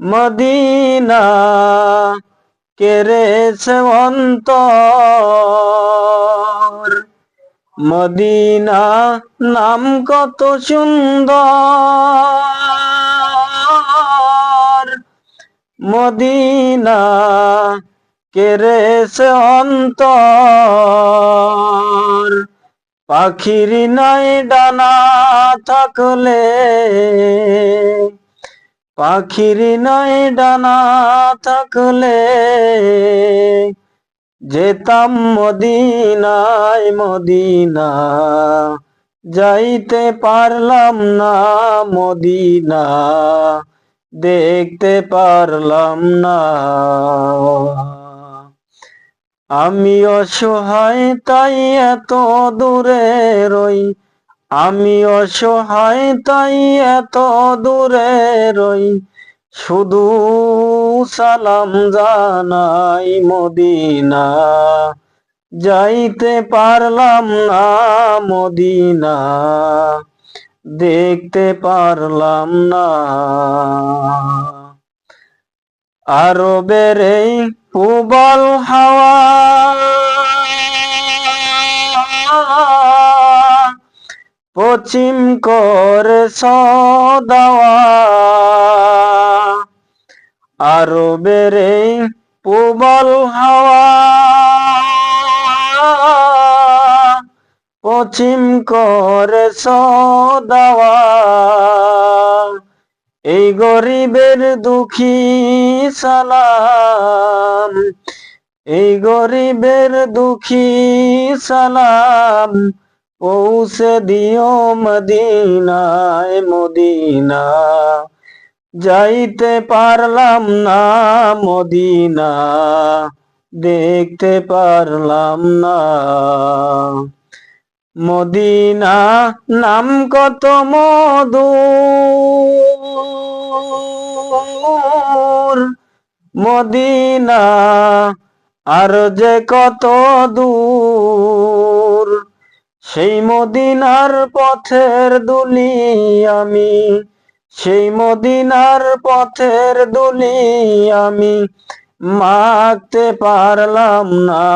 Medina কেড়েছে অন্তর। Medina নাম কত সুন্দর। মদিনা কেড়েছে অন্তর। পাখির নাই ডানা থাকলে পাখির নাই ডানা থাকলে যেতাম মদিনায় মদিনা, যাইতে পারলাম না মদিনা, দেখতে পারলাম না। আমি অসহায় তাই এত দূরে রই আমি অসহায়, তাই এত দূরে রই। শুধু সালাম জানাই মদিনা। যাইতে পারলাম না মদিনা। দেখতে পারলাম না। আরবের এই প্রবল হাওয়া পশ্চিম করে সদাওয়া। আরবের এই প্রবল হাওয়া। পশ্চিম করে সদাওয়া। এই গরিবের দুঃখী সালাম। এই গরিবের দুঃখী সালাম। পৌঁছে দিও মদিনায় মদিনা। যাইতে পারলাম না মদিনা, দেখতে পারলাম না। মদিনা নাম কত মধু, মদিনা আর যে কত দূর। সেই মদিনার পথের দুলি আমি, সেই মদিনার পথের দুলি আমি। মাগতে পারলাম না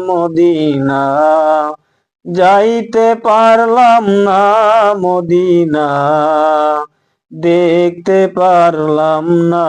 মদিনা, যাইতে পারলাম না মদিনা, দেখতে পারলাম না।